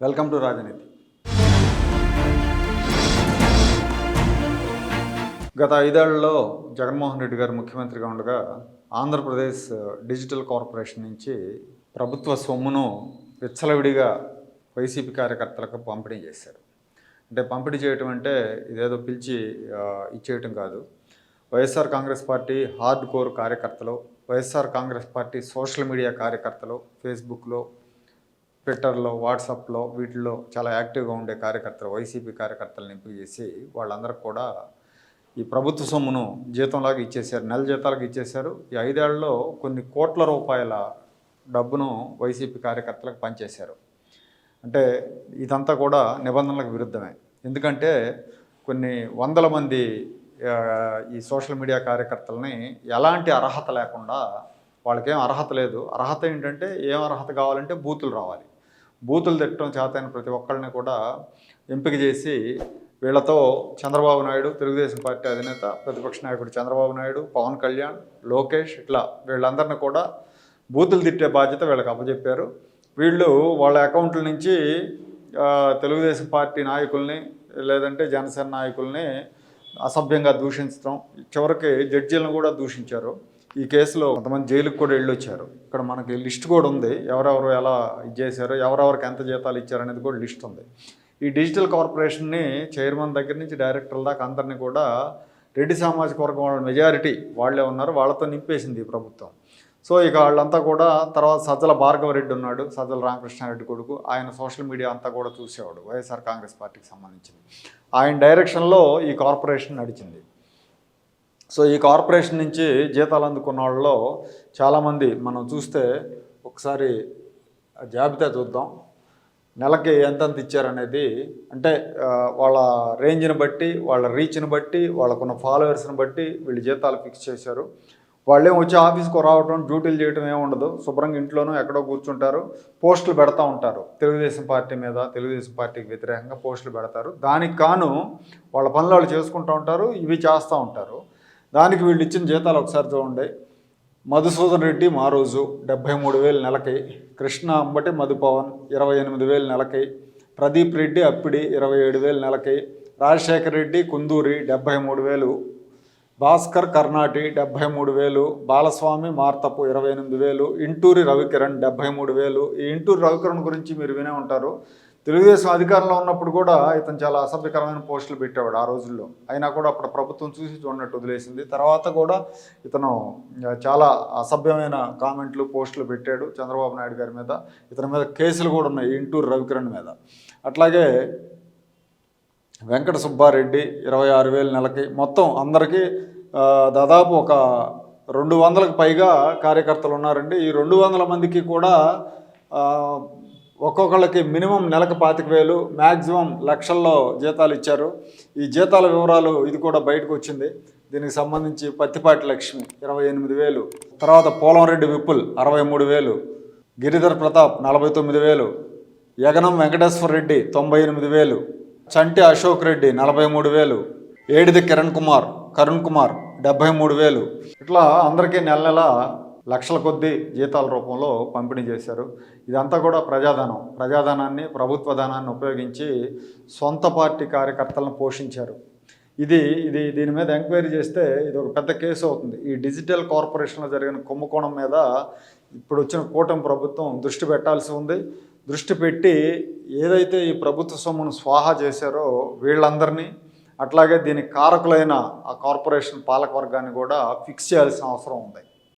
Welcome to రాజనీతి. గత ఐదేళ్ళలో జగన్మోహన్ రెడ్డి గారు ముఖ్యమంత్రిగా ఉండగా ఆంధ్రప్రదేశ్ డిజిటల్ కార్పొరేషన్ నుంచి ప్రభుత్వ సొమ్మును విచ్చలవిడిగా వైసీపీ కార్యకర్తలకు పంపిణీ చేశారు. అంటే పంపిణీ చేయటం అంటే ఇదేదో పిలిచి ఇచ్చేయటం కాదు. YSR Congress party hard core కార్యకర్తలు YSR Congress party social media కార్యకర్తలు ఫేస్బుక్లో ట్విట్టర్లో వాట్సాప్లో వీటిలో చాలా యాక్టివ్గా ఉండే కార్యకర్తలు వైసీపీ కార్యకర్తలను ఎంపిక చేసి వాళ్ళందరూ కూడా ఈ ప్రభుత్వ సొమ్మును జీతంలాగా ఇచ్చేశారు నెల జీతాలకు ఇచ్చేశారు. ఈ ఐదేళ్ళలో కొన్ని కోట్ల రూపాయల డబ్బును వైసీపీ కార్యకర్తలకు పనిచేశారు అంటే ఇదంతా కూడా నిబంధనలకు విరుద్ధమే. ఎందుకంటే కొన్ని వందల మంది ఈ సోషల్ మీడియా కార్యకర్తలని ఎలాంటి అర్హత లేకుండా వాళ్ళకేం అర్హత లేదు. అర్హత ఏంటంటే ఏం అర్హత కావాలంటే బూతులు రావాలి. బూతులు తిట్టడం చేతైన ప్రతి ఒక్కరిని కూడా ఎంపిక చేసి వీళ్ళతో చంద్రబాబు నాయుడు తెలుగుదేశం పార్టీ అధినేత ప్రతిపక్ష నాయకుడు చంద్రబాబు నాయుడు పవన్ కళ్యాణ్ లోకేష్ ఇట్లా వీళ్ళందరిని కూడా బూతులు తిట్టే బాధ్యత వీళ్ళకి అప్పచెప్పారు వీళ్ళు వాళ్ళ అకౌంట్ల నుంచి తెలుగుదేశం పార్టీ నాయకుల్ని లేదంటే జనసేన నాయకుల్ని అసభ్యంగా దూషించడం చివరికి జడ్జీలను కూడా దూషించారు. ఈ కేసులో కొంతమంది జైలుకు కూడా వెళ్ళొచ్చారు. ఇక్కడ మనకి లిస్ట్ కూడా ఉంది. ఎవరెవరు ఎలా ఇది చేశారు ఎవరెవరికి ఎంత జీతాలు ఇచ్చారు అనేది కూడా లిస్ట్ ఉంది. ఈ డిజిటల్ కార్పొరేషన్ని చైర్మన్ దగ్గర నుంచి డైరెక్టర్ల దాకా అందరినీ కూడా రెడ్డి సామాజిక వర్గం వాళ్ళ మెజారిటీ వాళ్ళే ఉన్నారు. వాళ్ళతో నింపేసింది ఈ ప్రభుత్వం. సో ఇక వాళ్ళంతా కూడా తర్వాత సజ్జల భార్గవరెడ్డి ఉన్నాడు సజ్జల రామకృష్ణారెడ్డి కొడుకు. ఆయన సోషల్ మీడియా అంతా కూడా చూసేవాడు వైఎస్ఆర్ కాంగ్రెస్ పార్టీకి సంబంధించింది. ఆయన డైరెక్షన్లో ఈ కార్పొరేషన్ నడిచింది. సో ఈ కార్పొరేషన్ నుంచి జీతాలు అందుకున్న వాళ్ళలో చాలామంది మనం చూస్తే ఒకసారి జాబితా చూద్దాం. నెలకి ఎంతెంత ఇచ్చారనేది అంటే వాళ్ళ రేంజ్ని బట్టి వాళ్ళ రీచ్ని బట్టి వాళ్ళకున్న ఫాలోవర్స్ని బట్టి వీళ్ళు జీతాలు ఫిక్స్ చేశారు. వాళ్ళేం వచ్చి ఆఫీస్కి రావటం డ్యూటీలు చేయటం ఏమి ఉండదు. శుభ్రంగా ఇంట్లోనూ ఎక్కడో కూర్చుంటారు. పోస్టులు పెడతా ఉంటారు. తెలుగుదేశం పార్టీ మీద తెలుగుదేశం పార్టీకి వ్యతిరేకంగా పోస్టులు పెడతారు. దానికి కాను వాళ్ళ పనులు వాళ్ళు చేసుకుంటూ ఉంటారు. ఇవి చేస్తూ ఉంటారు. దానికి వీళ్ళు ఇచ్చిన జీతాలు ఒకసారి చూడండి. మధుసూదన్ రెడ్డి మా రోజు డెబ్భై మూడు వేలు నెలకి కృష్ణ అంబటి మధుపవన్ ఇరవై ఎనిమిది వేలు నెలకి ప్రదీప్ రెడ్డి అప్పిడి ఇరవై ఏడు వేలు నెలకి రాజశేఖర్ రెడ్డి కుందూరి డెబ్భై మూడు వేలు భాస్కర్ కర్ణాటి డెబ్భై మూడు వేలు బాలస్వామి మార్తపు ఇరవై ఎనిమిది వేలు ఇంటూరి రవికిరణ్ డెబ్భై మూడు వేలు. ఈ ఇంటూరి రవికిరణ్ గురించి మీరు వినే ఉంటారు. తెలుగుదేశం అధికారంలో ఉన్నప్పుడు కూడా ఇతను చాలా అసభ్యకరమైన పోస్టులు పెట్టేవాడు ఆ రోజుల్లో. అయినా కూడా అప్పుడు ప్రభుత్వం చూసి చూడనట్టు వదిలేసింది. తర్వాత కూడా ఇతను చాలా అసభ్యమైన కామెంట్లు పోస్టులు పెట్టాడు చంద్రబాబు నాయుడు గారి మీద. ఇతని మీద కేసులు కూడా ఉన్నాయి ఇంటూరు రవికిరణ్ మీద. అట్లాగే వెంకట సుబ్బారెడ్డి ఇరవై ఆరు వేల నెలకి మొత్తం అందరికీ దాదాపు ఒక రెండు వందలకు పైగా కార్యకర్తలు ఉన్నారండి. ఈ రెండు వందల మందికి కూడా ఒక్కొక్కళ్ళకి మినిమం నెలకు పాతిక వేలు మ్యాక్సిమం లక్షల్లో జీతాలు ఇచ్చారు. ఈ జీతాల వివరాలు ఇది కూడా బయటకు వచ్చింది. దీనికి సంబంధించి పత్తిపాటి లక్ష్మి ఇరవై ఎనిమిది వేలు తర్వాత పోలంరెడ్డి విపుల్ అరవై మూడు వేలు గిరిధర్ ప్రతాప్ నలభై తొమ్మిది వేలు యగనం వెంకటేశ్వర రెడ్డి తొంభై ఎనిమిది వేలు చంటి అశోక్ రెడ్డి నలభై మూడు వేలు ఏడిది కిరణ్ కుమార్ కరుణ్ కుమార్ డెబ్భై మూడు వేలు. ఇట్లా అందరికీ నెల నెల లక్షల కొద్దీ జీతాల రూపంలో పంపిణీ చేశారు. ఇదంతా కూడా ప్రజాధనం. ప్రజాధనాన్ని ప్రభుత్వ ధనాన్ని ఉపయోగించి సొంత పార్టీ కార్యకర్తలను పోషించారు. ఇది ఇది దీని మీద ఎంక్వైరీ చేస్తే ఇది ఒక పెద్ద కేసు అవుతుంది. ఈ డిజిటల్ కార్పొరేషన్లో జరిగిన కుంభకోణం మీద ఇప్పుడు వచ్చిన కూటమి ప్రభుత్వం దృష్టి పెట్టాల్సి ఉంది. దృష్టి పెట్టి ఏదైతే ఈ ప్రభుత్వ సొమ్మును స్వాహా చేశారో వీళ్ళందరినీ అట్లాగే దీని కారకులైన ఆ కార్పొరేషన్ పాలకవర్గాన్ని కూడా ఫిక్స్ చేయాల్సిన అవసరం ఉంది.